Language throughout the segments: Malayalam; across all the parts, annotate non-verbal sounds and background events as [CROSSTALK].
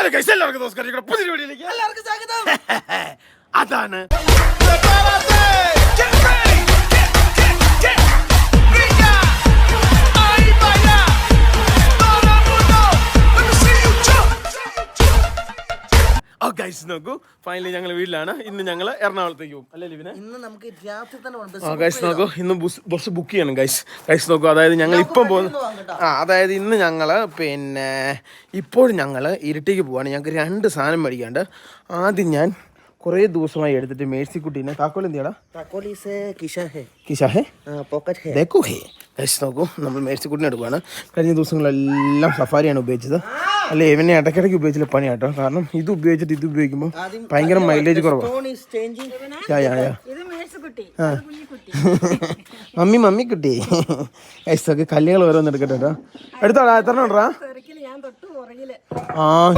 ഹലോ ഗൈസ് എല്ലാവർക്കും നമസ്കാരം. പുതിയ വീഡിയോയിലേക്ക് എല്ലാവർക്കും സ്വാഗതം. [LAUGHS] അതാണ്. ഗൈസ് നോക്കൂ. ഫൈനലി ഞങ്ങൾ വീട്ടിലാണ്. ഇന്ന് ഞങ്ങൾ എറണാകുളത്തേക്ക് പോകും. അല്ലേ ലിവിനെ? ഇന്ന് നമുക്ക് രാത്രി തന്നെ ഗൈസ് നോക്കൂ. ഇന്ന് ബസ് ബസ് ബുക്ക് ചെയ്യണം ഗൈസ് ഗൈസ് നോക്കൂ. അതായത് ഞങ്ങൾ ഇപ്പം പോകുന്നു ആ അതായത് ഇന്ന് ഞങ്ങൾ പിന്നെ ഇപ്പോഴും ഞങ്ങൾ ഇരിട്ടിക്ക് പോവാണ്. ഞങ്ങൾക്ക് രണ്ട് സാധനം മേടിക്കാണ്ട് ആദ്യം ഞാൻ കുറേ ദിവസമായി എടുത്തിട്ട് മേഴ്സിക്കുട്ടീനെ. താക്കോൽ എന്തിയാടാ താക്കോൽ ഈസ് പോക്കറ്റ് ഹേ. നോക്കൂ നമ്മൾ മേഴ്സിക്കുട്ടിനെ എടുക്കുകയാണ് കഴിഞ്ഞ ദിവസങ്ങളെല്ലാം സഫാരിയാണ് ഉപയോഗിച്ചത്. അല്ല ഇവനെ ഇടയ്ക്കിടയ്ക്ക് ഉപയോഗിച്ചില്ല പണി കേട്ടോ കാരണം ഇത് ഉപയോഗിച്ചിട്ട് ഇത് ഉപയോഗിക്കുമ്പോൾ ഭയങ്കര മൈലേജ് കുറവാണ് മമ്മി മമ്മി കുട്ടി കഴിച്ച് നോക്കി കല്ലുകൾ ഓരോന്ന് എടുക്കട്ടെ കേട്ടോ എടുത്തോടാ എത്ര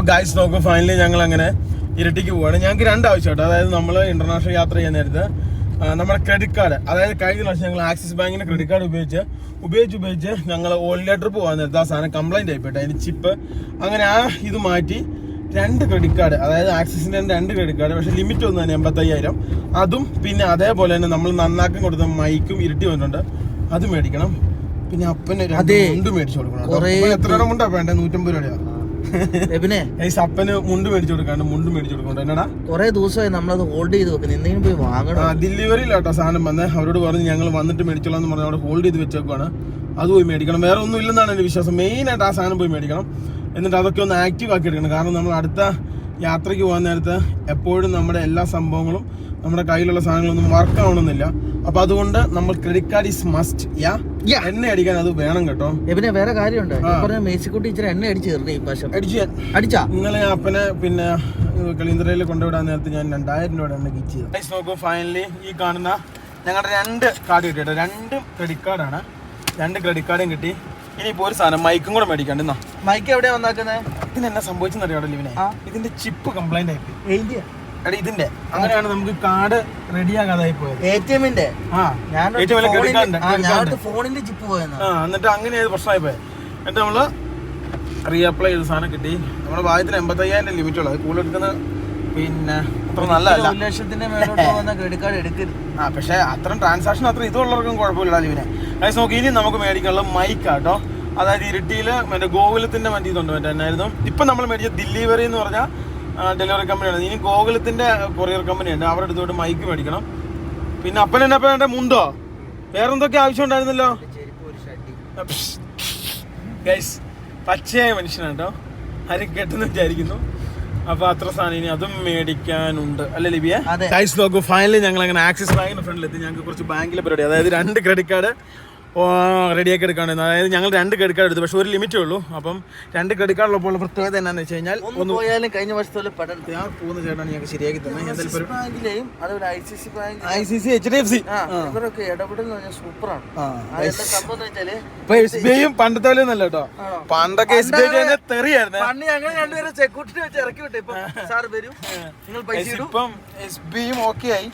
ഗൈസ് നോക്കൂ ഫൈനലി ഞങ്ങൾ അങ്ങനെ ഇരട്ടിക്ക് പോവാണ്. ഞങ്ങൾക്ക് രണ്ട് ആവശ്യം കേട്ടോ അതായത് നമ്മൾ ഇന്റർനാഷണൽ യാത്ര ചെയ്യാൻ നേരത്ത് നമ്മുടെ ക്രെഡിറ്റ് കാർഡ് അതായത് കഴിഞ്ഞ പ്രാവശ്യം ഞങ്ങൾ ആക്സിസ് ബാങ്കിന്റെ ക്രെഡിറ്റ് കാർഡ് ഉപയോഗിച്ച് ഉപയോഗിച്ച് ഉപയോഗിച്ച് ഞങ്ങൾ ഓൺലൈൻ ട്രിപ്പ് പോകാൻ നേരത്തെ ആ സാധനം കംപ്ലൈന്റ് ആയിപ്പോട്ടെ അതിന് ചിപ്പ് അങ്ങനെ ആ ഇത് മാറ്റി രണ്ട് ക്രെഡിറ്റ് കാർഡ് അതായത് ആക്സിസിന്റെ തന്നെ രണ്ട് ക്രെഡിറ്റ് കാർഡ് പക്ഷെ ലിമിറ്റ് ഒന്ന് തന്നെ എൺപത്തയ്യായിരം. അതും പിന്നെ അതേപോലെ തന്നെ നമ്മൾ നന്നാക്കം കൊടുത്ത മൈക്കും ഇരട്ടി വന്നിട്ടുണ്ട്. അത് മേടിക്കണം. പിന്നെ അപ്പന് രണ്ട്. മുണ്ട് മേടിച്ചു കൊടുക്കണം. എത്ര രൂപ മുണ്ടാ വേണ്ടേ? നൂറ്റമ്പത് രൂപയാ? എബിനെ. സപ്പന് മുണ്ട് മേടിച്ചു കൊടുക്കാണ്ട് മുണ്ട് മേടിച്ചു കൊടുക്കണ്ട എന്നാടാ? കുറെ ദിവസമായി നമ്മളത് ഹോൾഡ് ചെയ്ത് വെക്കുന്നത് എന്തെങ്കിലും പോയി വാങ്ങണം. ഡെലിവറി ഡെലിവറിയിലാട്ടോ സാധനം വന്നേ. അവരോട് പറഞ്ഞ് ഞങ്ങൾ വന്നിട്ട് മേടിച്ചോളാം എന്ന് പറഞ്ഞ് അവിടെ ഹോൾഡ് ചെയ്ത് വെച്ചേക്കുവാണ്. അത് പോയി മേടിക്കണം. വേറെ ഒന്നും ഇല്ലെന്നാണ് എന്റെ വിശ്വാസം. മെയിൻ ആയിട്ട് ആ സാധനം പോയി മേടിക്കണം. എന്നിട്ട് അതൊക്കെ ഒന്ന് ആക്റ്റീവ് ആക്കി എടുക്കണം. കാരണം നമ്മൾ അടുത്ത യാത്രയ്ക്ക് പോകാൻ നേരത്ത് എപ്പോഴും നമ്മുടെ എല്ലാ സംഭവങ്ങളും നമ്മുടെ കയ്യിലുള്ള സാധനങ്ങളൊന്നും വർക്ക് ആവണമെന്നില്ല അപ്പൊ അതുകൊണ്ട് നമ്മൾ credit card is must yeah. എണ്ണ അടിക്കാൻ അത് വേണം കേട്ടോ. എബിനെ വേറെ കാര്യമുണ്ട്. പറഞ്ഞ ഇച്ചിരി എണ്ണ അടിച്ച് തരണേ ഈ പ്രാവശ്യം. അടിച്ചു ഇന്നലെ അപ്പനെ പിന്നെ കളിന്തറയിൽ കൊണ്ടുവിടാൻ നേരത്ത് ഞാൻ രണ്ടായിരം രൂപയുടെ എണ്ണ കിച്ച് ചെയ്തു. നോക്കൂ ഫൈനലി ഈ കാണുന്ന ഞങ്ങളുടെ രണ്ട് കാർഡ് കിട്ടിയിട്ടോ രണ്ടും ക്രെഡിറ്റ് കാർഡാണ് രണ്ട് ക്രെഡിറ്റ് കാർഡും കിട്ടി. ഇനിയിപ്പോൾ ഒരു സാധനം മൈക്കും കൂടെ മേടിക്കാണ്ട് മൈക്ക് എവിടെയാ വന്നാക്കുന്നത് ഇതിന് എന്നാ സംഭവിച്ചെന്ന് അറിയാം ലിവിനെ. ഇതിന്റെ ചിപ്പ് കംപ്ലൈന്റ് ആയി ഇന്ത്യ എടാ ഇതിന്റെ. അങ്ങനെയാണ് നമുക്ക് കാർഡ് റെഡിയാകാതായി പോയത്. എ ടി എമ്മിന്റെ? ഫോണിന്റെ ചിപ്പ് പോയെന്ന് എന്നിട്ട് അങ്ങനെ പ്രശ്നമായി പോയത് എന്നിട്ട് നമ്മൾ റീഅപ്ലൈ ചെയ്ത സാധനം കിട്ടി. നമ്മുടെ ഭാഗ്യത്തിന് എൺപത്തയ്യായിരം ലിമിറ്റുള്ളത് കൂടുതൽ എടുക്കുന്ന പിന്നെ അത്ര നല്ലതല്ല. ഒരു ലക്ഷത്തിന്റെ മേലോട്ട് പോകുന്ന ക്രെഡിറ്റ് കാർഡ് എടുക്കരുത്. ആ പക്ഷേ അത്രയും ട്രാൻസാക്ഷൻ അത്ര ഇതുള്ളവർക്കും കുഴപ്പമില്ല ലിവിനെ ഗൈസ് നോക്കി ഇനി നമുക്ക് മേടിക്കാനുള്ള മൈക്ക് ആട്ടോ അതായത് ഇരിട്ടിയിൽ മറ്റേ ഗോകുലത്തിന്റെ മറ്റേ ഇതുണ്ട് മറ്റേ എന്നായിരുന്നു. ഇപ്പം നമ്മൾ മേടിച്ച ഡെലിവറി എന്ന് പറഞ്ഞ ഡെലിവറി കമ്പനിയാണ് ഇനി ഗോകുലത്തിന്റെ കൊറിയർ കമ്പനിയുണ്ട് അവരുടെ അടുത്തോട്ട് മൈക്ക് മേടിക്കണം. പിന്നെ അപ്പൻ എന്നെ വേണ്ട മുണ്ടോ? വേറെ എന്തൊക്കെ ആവശ്യം ഉണ്ടായിരുന്നല്ലോ? ഗൈസ് പച്ചയായ മനുഷ്യനാണ് കേട്ടോ ആരും കെട്ടെന്ന് വിചാരിക്കുന്നു. അപ്പൊ അത്ര സാധനം ഇനി അതും മേടിക്കാനുണ്ട്. അല്ലെ ലിബിയ? നോക്കൂ ഫൈനലി ഞങ്ങൾ അങ്ങനെ ആക്സിസ് ബാങ്കിന്റെ ഫ്രണ്ടിലെത്തി ഞങ്ങൾക്ക് കുറച്ച് ബാങ്കിലെ പരിപാടി. അതായത് രണ്ട് ക്രെഡിറ്റ് കാർഡ് റെഡിയാക്കി എടുക്കാണ്ട് അതായത് ഞങ്ങൾ രണ്ട് ക്രെഡിറ്റ് കാർഡ് എടുത്തു. പക്ഷെ ഒരു ലിമിറ്റേ ഉള്ളൂ. അപ്പം രണ്ട് ക്രെഡിറ്റ് കാർഡിലപ്പോൾ പ്രത്യേകത എന്നാന്ന് വെച്ച് കഴിഞ്ഞാൽ ഒന്ന് പോയാലും കഴിഞ്ഞ വർഷത്തെ പോലെ ആ ഞാൻ പോകുന്ന ചേട്ടാണ് ഞങ്ങൾക്ക് ശരിയാക്കി തന്നെ എന്തായാലും ബാങ്കിലെയും അതുപോലെ I C C bank I C C H D F C ഇവരൊക്കെ ഇടപെടൽ സൂപ്പറാണ്. ഇപ്പൊ എസ് ബി ഐയും പണ്ടത്തെ പോലെ ഒന്നല്ല കേട്ടോ. പണ്ടൊക്കെ എസ് ബി ഐ തെറിയായിരുന്നു. പണ്ട് ഞങ്ങൾ രണ്ടുപേരും സെക്യൂരിറ്റി വെച്ച് ഇറക്കി വിട്ടേ. ഇപ്പൊ സാർ വരും. നിങ്ങൾ പൈസ ഇപ്പം എസ് ബിയും ഓക്കെ ആയി.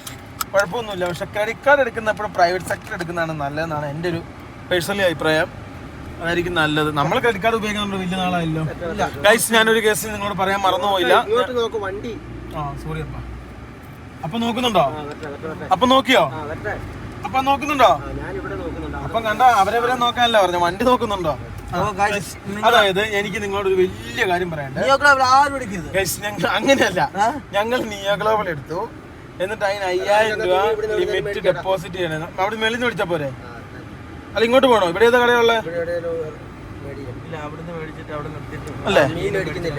കുഴപ്പമൊന്നുമില്ല. പക്ഷെ ക്രെഡിറ്റ് കാർഡ് എടുക്കുന്ന എപ്പോഴും പ്രൈവറ്റ് സെക്ടർ എടുക്കുന്നതാണ് നല്ലതെന്നാണ് എന്റെ ഒരു പേഴ്സണലി അഭിപ്രായം. അതായിരിക്കും നല്ലത്. നമ്മൾ ക്രെഡിറ്റ് കാർഡ് ഉപയോഗിക്കുന്നുണ്ട് വലിയ നാളായല്ലോ. ഗൈസ് ഞാനൊരു കേസ് നിങ്ങളോട് പറയാൻ മറന്നുപോയില്ല. വണ്ടി. ആ സോറി അപ്പ. അപ്പൊ നോക്കുന്നുണ്ടോ? അപ്പൊ നോക്കിയോ? അപ്പൊ നോക്കുന്നുണ്ടോ? അപ്പൊ കണ്ട അവരെവരെ നോക്കാനല്ല പറഞ്ഞു? വണ്ടി നോക്കുന്നുണ്ടോ? അതായത് എനിക്ക് നിങ്ങളോട് ഒരു വലിയ കാര്യം പറയണ്ടേ ഗൈസ് ഞങ്ങൾ അങ്ങനെയല്ല. ഞങ്ങൾ നിയോ ഗ്ലോബൽ എടുത്തു. എന്നിട്ട് അതിന് അയ്യായിരം രൂപ ലിമിറ്റ് ഡെപ്പോസിറ്റ് ചെയ്യണം. അവിടെ മെളിൽ നിന്ന് വിളിച്ചാ പോരെ അല്ല ഇങ്ങോട്ട് പോണോ? ഇവിടെ ഏതാ കടയുള്ള ഇല്ല അവിടുന്ന് മേടിച്ചിട്ട് അവിടെ നിർത്തിയിട്ട് അല്ലേ?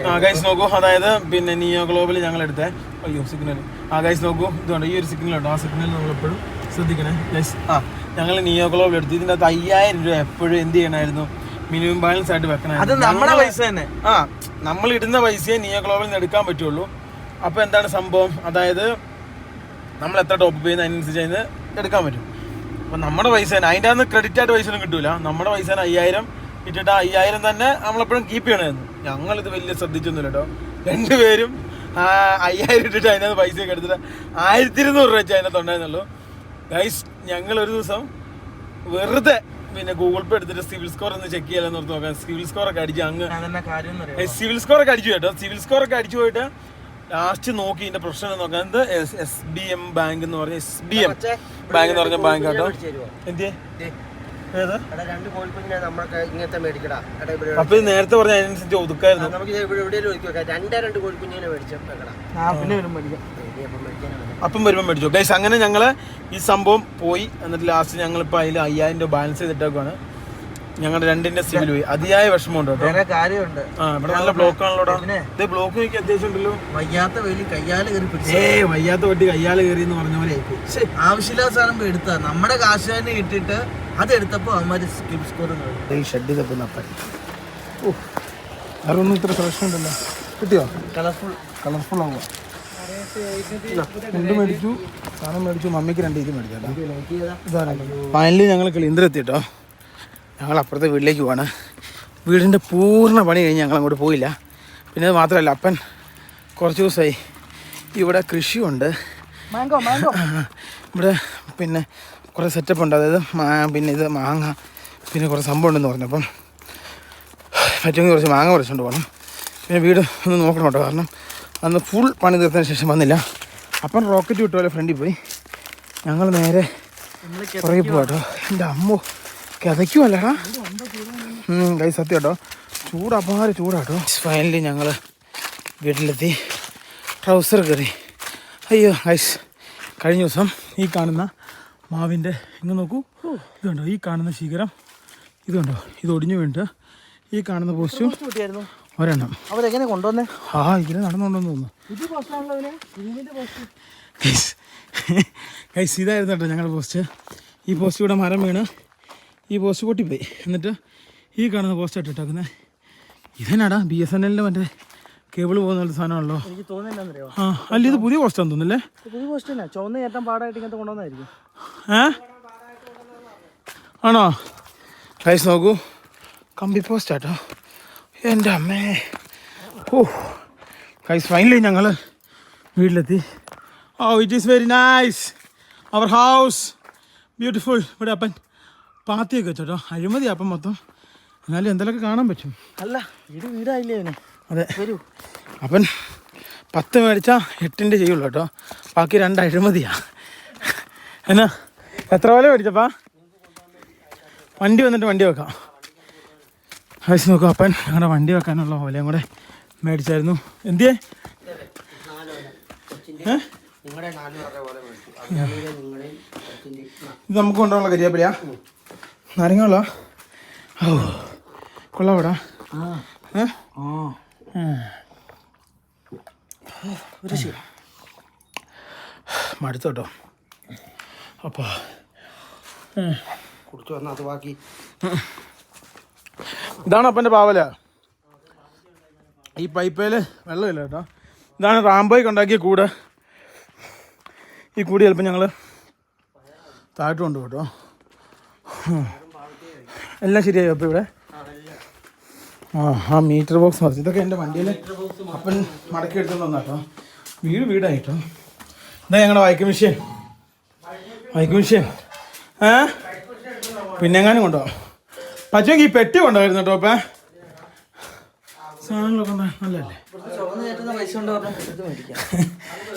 ആ ഗൈസ് നോക്കൂ. അതായത് പിന്നെ നിയോ ഗ്ലോബൽ ഞങ്ങൾ എടുത്തേ. അയ്യോ സിഗ്നൽ ആ ഗൈസ് നോക്കൂ. ഇതുണ്ട്. ഈ ഒരു സിഗ്നൽ ഉണ്ടോ. ആ സിഗ്നൽ നമ്മൾ എപ്പോഴും ശ്രദ്ധിക്കണേ. ഗൈസ് ആ ഞങ്ങൾ നിയോ ഗ്ലോബൽ എടുത്തു. ഇതിന്റെ അകത്ത് അയ്യായിരം രൂപ എപ്പോഴും എന്ത് ചെയ്യണമായിരുന്നു? മിനിമം ബാലൻസ് ആയിട്ട് അത് വെക്കണമായിരുന്നു നമ്മുടെ പൈസ തന്നെ. ആ നമ്മൾ ഇടുന്ന പൈസയെ നിയോ ഗ്ലോബലിൽ നിന്ന് എടുക്കാൻ പറ്റുള്ളൂ. അപ്പോൾ എന്താണ് സംഭവം? അതായത് നമ്മൾ എത്ര ടോപ്പ് ചെയ്യുന്ന അതിനനുസരിച്ച് അതിന് എടുക്കാൻ പറ്റും. അപ്പം നമ്മുടെ പൈസ തന്നെ അതിന്റെ അകത്ത് ക്രെഡിറ്റ് ആയിട്ട് പൈസ ഒന്നും കിട്ടൂല. നമ്മുടെ പൈസ തന്നെ അയ്യായിരം ഇട്ടിട്ട് ആ അയ്യായിരം തന്നെ നമ്മളെപ്പോഴും കീപ്പ് ചെയ്യണമായിരുന്നു. ഞങ്ങളിത് വലിയ ശ്രദ്ധിച്ചൊന്നുമില്ല കേട്ടോ രണ്ടുപേരും ആ അയ്യായിരം ഇട്ടിട്ട് അതിനകത്ത് പൈസയൊക്കെ എടുത്തിട്ട് ആയിരത്തി ഇരുന്നൂറ് രൂപ വെച്ച് അതിനകത്ത് ഉണ്ടായിരുന്നുള്ളൂ ഗൈസ് ഞങ്ങൾ ഒരു ദിവസം വെറുതെ പിന്നെ ഗൂഗിൾ പേ എടുത്തിട്ട് സിവിൽ സ്കോർ ഒന്ന് ചെക്ക് ചെയ്യാൻ ഓർത്ത് നോക്കാം. സിവിൽ സ്കോർ ഒക്കെ അടിച്ച് അങ്ങ് സിവിൽ സ്കോർ ഒക്കെ അടിച്ചു കേട്ടോ. സിവിൽ സ്കോർ ഒക്കെ അടിച്ചു പോയിട്ട് ലാസ്റ്റ് നോക്കി ഇതിന്റെ പ്രശ്നം നോക്കാം എന്ത്? എസ് ബി എം ബാങ്ക് എന്ന് പറഞ്ഞ എസ് ബി എം ബാങ്ക് എന്ന് പറഞ്ഞ ബാങ്ക് കേട്ടോ എന്തിയെ ഏതാ? എടാ രണ്ട് കോഴിക്കുഞ്ഞിനെ നമ്മൾക്ക് ഇങ്ങനത്തെ മേടിക്കടാ. എടാ ഇവിടെ അപ്പൊ ഇത് നേരത്തെ പറഞ്ഞ അതിനനുസരിച്ച് ഒതുക്കായിരുന്നു. അപ്പം വരുമ്പോ വരുമ്പോൾ മേടിച്ചു. ഗൈസ് അങ്ങനെ ഞങ്ങൾ ഈ സംഭവം പോയി. എന്നിട്ട് ലാസ്റ്റ് ഞങ്ങളിപ്പോൾ അതിൽ അയ്യായിരം രൂപ ബാലൻസ് ചെയ്തിട്ടേക്കാണ് ഞങ്ങളുടെ രണ്ടിന്റെ സിവിൽ പോയി. അതിയായ വിഷമമുണ്ട് കേട്ടോ. വേറെ കാര്യമുണ്ട്. ആ ഇവിടെ നല്ല ബ്ലോക്ക് ആണല്ലോ ഇത് ബ്ലോക്ക് നോക്കി അത്യാവശ്യം ഉണ്ടല്ലോ. വയ്യാത്ത വെളി കയ്യാൽ കയറി പിടിച്ചു. ഏ വയ്യാത്ത വെട്ടി കയ്യാൽ കയറി എന്ന് പറഞ്ഞ പോലെ ആവശ്യമില്ലാത്ത സാധനം എടുത്താ. നമ്മുടെ കാശ് തന്നെ ഇട്ടിട്ട് അത് എടുത്തപ്പോ അവന്മാര് സ്കിപ്പ് സ്കോർ ഈ ഷെഡ് തപ്പുന്ന അപ്പം ഓ വേറൊന്നും ഇത്ര ഫ്രഷ് ഉണ്ടല്ലോ. കിട്ടിയോ? കളർഫുൾ കളർഫുൾ ആവുക രണ്ട് മേടിച്ചു സാധനം മേടിച്ചു. മമ്മിക്ക് രണ്ട് ഇത് മേടിക്കാം ഫൈനലി ഞങ്ങൾ കിളിന്തരെത്തിട്ടോ ഞങ്ങൾ അപ്പുറത്തെ വീട്ടിലേക്ക് പോവാണ്. വീടിന്റെ പൂർണ പണി കഴിഞ്ഞ് ഞങ്ങൾ അങ്ങോട്ട് പോയില്ല. പിന്നെ അത് മാത്രമല്ല അപ്പൻ കുറച്ച് ദിവസമായി ഇവിടെ കൃഷിയുണ്ട്. ഇവിടെ പിന്നെ കുറേ സെറ്റപ്പ് ഉണ്ട്. അതായത് മാ- പിന്നെ ഇത് മാങ്ങ പിന്നെ കുറേ സംഭവം ഉണ്ടെന്ന് പറഞ്ഞു. അപ്പം പറ്റുമെങ്കിൽ കുറച്ച് മാങ്ങ കുറച്ചുകൊണ്ട് പോകണം പിന്നെ വീട് ഒന്ന് നോക്കണം കേട്ടോ. കാരണം അന്ന് ഫുൾ പണി തീർത്തതിന് ശേഷം വന്നില്ല. അപ്പം റോക്കറ്റ് വിട്ട പോലെ ഫ്രണ്ടിൽ പോയി. ഞങ്ങൾ നേരെ പുറകെ പോകാം കേട്ടോ എന്റെ അമ്മോ. കിതയ്ക്കുമല്ലടാ കൈ സത്യം കേട്ടോ ചൂട് അപാര ചൂടാട്ടോ ഫൈനലി ഞങ്ങൾ വീട്ടിലെത്തി. ട്രൗസർ കയറി. അയ്യോ ഐസ് കഴിഞ്ഞ ദിവസം ഈ കാണുന്ന മാവിന്റെ ഇങ്ങ് നോക്കൂ. ഇതുണ്ടോ ഈ കാണുന്ന ശിഖരം. ഇതുണ്ടോ ഇത് ഒടിഞ്ഞു വീണിട്ട് ഈ കാണുന്ന പോസ്റ്റും ഒരെണ്ണം. അവരെങ്ങനെ കൊണ്ടുവന്നേ? ആ ഇങ്ങനെ നടന്നുകൊണ്ടെന്ന് തോന്നുന്നു. ഗൈസ് [LAUGHS] ഇതായിരുന്നു കേട്ടോ ഞങ്ങളുടെ പോസ്റ്റ്. ഈ പോസ്റ്റ് ഇവിടെ മരം വീണ് ഈ പോസ്റ്റ് പൊട്ടിപ്പോയി. എന്നിട്ട് ഈ കാണുന്ന പോസ്റ്റ് ഇട്ടിട്ടേക്കുന്നത് ഇതന്നെടാ? ബി എസ് എൻ എല്ലിന്റെ മറ്റേ കേബിൾ പോകുന്ന സാധനമാണല്ലോ. എനിക്ക് തോന്നുന്നില്ലെന്നറിയോ? ആ അല്ല ഇത് പുതിയ പോസ്റ്റാന്ന് തോന്നുന്നല്ലേ? പുതിയ പോസ്റ്റ് തന്നെ. ചുവന്ന ഏറ്റവും പാടായിട്ട് ഇങ്ങനത്തെ കൊണ്ടുവന്നായിരിക്കും. ഏ? ആണോ? ഗൈസ് നോക്കൂ. കമ്പി പോസ്റ്റ് ആട്ടോ എന്റെ അമ്മേ. ഓ ഗൈസ് ഫൈനലി ഞങ്ങൾ വീട്ടിലെത്തി. ഓ it is very nice our house beautiful ഇവിടെ അപ്പൻ. പാത്തിയൊക്കെ വെച്ചോട്ടോ. അഴിമതി അപ്പം മൊത്തം. എന്നാലും എന്തെങ്കിലുമൊക്കെ കാണാൻ പറ്റും. അല്ല ഇത് വീടായില്ലേ അവന്? അതെ. വരൂ. അപ്പൻ പത്ത് മേടിച്ചാൽ എട്ടിന്റെ ചെയ്യുള്ളൂ കേട്ടോ. ബാക്കി രണ്ട് അഴിമതിയാ. എന്നാ എത്ര പോലെ മേടിച്ചപ്പാ? വണ്ടി വന്നിട്ട് വണ്ടി വെക്കാം. ആവശ്യം നോക്കാം അപ്പൻ ഞങ്ങളുടെ വണ്ടി വെക്കാനുള്ള ഓലയും കൂടെ മേടിച്ചായിരുന്നു. എന്തിയേ? ഏ? നിങ്ങളുടെ നാല് പേരുടെ പോലെ മേടിച്ചു ഇത് നമുക്ക് കൊണ്ടുപോകാനുള്ള കരിയാപ്പിലയാ? നാരങ്ങ ഓ കൊള്ളാവിടാ. മടുത്തോട്ടോ ഒരു ശരി മടുത്തു കേട്ടോ അപ്പാ കുടിച്ചു വന്നാൽ അത് ബാക്കി. ഇതാണ് അപ്പന്റെ പാവല. ഈ പൈപ്പേൽ വെള്ളമില്ല കേട്ടോ. ഇതാണ് റാംബോയ്ക്ക് ഉണ്ടാക്കിയ കൂട്. ഈ കൂടി ചിലപ്പോൾ ഞങ്ങൾ താഴ്ത്തു കൊണ്ട് കേട്ടോ എല്ലാം ശരിയായോ അപ്പോൾ ഇവിടെ? ആ ആ മീറ്റർ ബോക്സ് മതി. ഇതൊക്കെ എന്റെ വണ്ടിയിൽ അപ്പൻ മടക്കി എടുത്തുകൊണ്ട് വന്നാ കേട്ടോ വീട് വീടായിട്ടോ. ഇതാ ഞങ്ങളുടെ വൈക്കം മെഷീൻ. വൈക്കം മെഷീൻ. ഏ? പിന്നെങ്ങാനും കൊണ്ടോ? പറ്റുമെങ്കിൽ ഈ പെട്ടി കൊണ്ടുവരുന്നു കേട്ടോ അപ്പേ സാധനങ്ങളൊക്കെ ഉണ്ടാ നല്ലതല്ലേ ചുവന്ന് കയറ്റുന്ന പൈസ കൊണ്ട് പറഞ്ഞാൽ ഇത്